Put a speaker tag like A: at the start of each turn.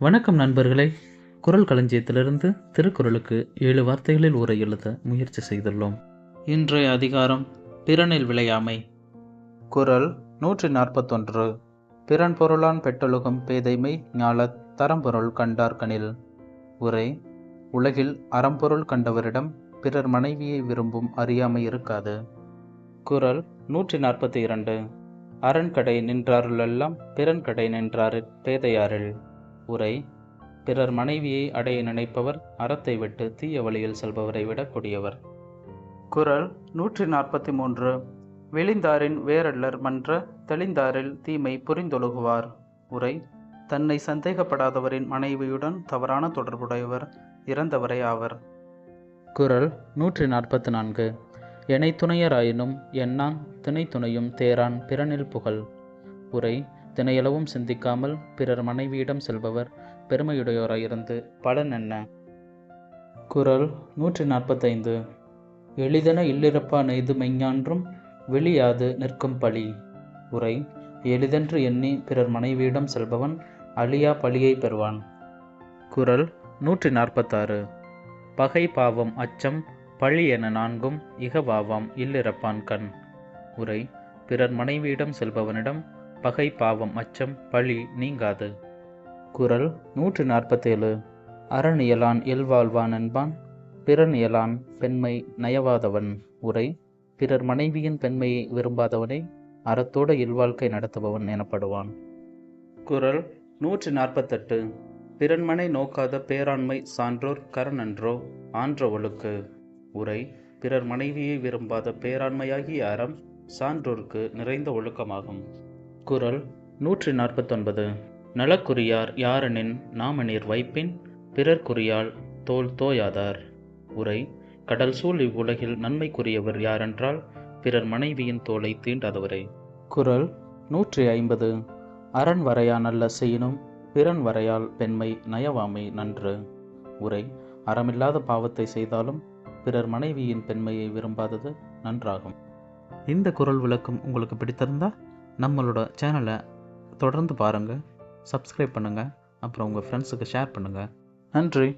A: வணக்கம் நண்பர்களே. குரல் களஞ்சியத்திலிருந்து திருக்குறளுக்கு ஏழு வார்த்தைகளில் உரை எழுத முயற்சி செய்துள்ளோம். இன்றைய அதிகாரம் பிறனில் விளையாமை. குரல் நூற்றி நாற்பத்தொன்று. பிறன் பொருளான் பெட்டொழுகும் பேதைமை ஞாலத் தரம்பொருள் கண்டார்கனில். உரை உலகில் அறம்பொருள் கண்டவரிடம் பிறர் மனைவியை விரும்பும் அறியாமை இருக்காது. குரல் நூற்றி நாற்பத்தி இரண்டு. அரண்கடை நின்றாருளெல்லாம் பிறன் கடை நின்றாரு பேதையாரில். உரை பிறர் மனைவியை அடைய நினைப்பவர் அறத்தை விட்டு தீய வழியில் செல்பவரை விட கொடியவர். குரல் நூற்றி நாற்பத்தி மூன்று. வெளிந்தாரின் வேரல்லர் மன்ற தெளிந்தாரில் தீமை புரிந்தொழுகுவார். உரை தன்னை சந்தேகப்படாதவரின் மனைவியுடன் தவறான தொடர்புடையவர் இறந்தவரே ஆவர். குரல் நூற்றி நாற்பத்தி நான்கு. எனை துணையராயினும் எண்ணான் திணை துணையும் தேரான் பிறனில் புகழ். உரை தினையளவும் சிந்திக்காமல் பிறர் மனைவியிடம் செல்பவர் பெருமையுடையோராயிருந்து பலன் என்ன? குரல் நூற்றி நாற்பத்தைந்து. எளிதென இல்லிறப்பா நெய்து மெய்ஞான்றும் வெளியாது நிற்கும் பழி. உரை எளிதென்று எண்ணி பிறர் மனைவியிடம் செல்பவன் அழியா பழியை பெறுவான். குரல் நூற்றி நாற்பத்தாறு. பகை பாவம் அச்சம் பழி என நான்கும் இகவாவாம் இல்லிறப்பான் கண். உரை பிறர் மனைவியிடம் செல்பவனிடம் பகை பாவம் அச்சம் பழி நீங்காது. குரல் நூற்று நாற்பத்தேழு. அறநியலான் இயல்வாழ்வான் என்பான். பிறனியலான் பெண்மை நயவாதவன் உரை. பிறர் மனைவியின் பெண்மையை விரும்பாதவனே அறத்தோட இல்வாழ்க்கை நடத்துபவன் எனப்படுவான். குரல் நூற்றி நாற்பத்தெட்டு. பிறன்மனை நோக்காத பேராண்மை சான்றோர் கரணன்றோ ஆன்ற ஒழுக்கு உரை. பிறர் மனைவியை விரும்பாத பேராண்மையாகிய அறம் சான்றோர்க்கு நிறைந்த ஒழுக்கமாகும். குரல் நூற்றி நாற்பத்தொன்பது நலக்குரியார் யாரெனின் நாமநீர் வைப்பின் பிறர்க்குரியால் தோல் தோயாதார். உரை கடல் சூழ் இவ்வுலகில் நன்மைக்குரியவர் யாரென்றால் பிறர் மனைவியின் தோலை தீண்டாதவரே. குரல் நூற்றி ஐம்பது அரண் வரையா நல்ல செய்யினும் பிறன் வரையால் பெண்மை நயவாமை நன்று. உரை அறமில்லாத பாவத்தை செய்தாலும் பிறர் மனைவியின் பெண்மையை விரும்பாதது நன்றாகும். இந்த குரல் விளக்கம் உங்களுக்கு பிடித்திருந்தா நம்மளோட சேனலை தொடர்ந்து பாருங்கள் சப்ஸ்கிரைப் பண்ணுங்கள் அப்புறம் உங்கள் ஃப்ரெண்ட்ஸுக்கு ஷேர் பண்ணுங்கள் நன்றி.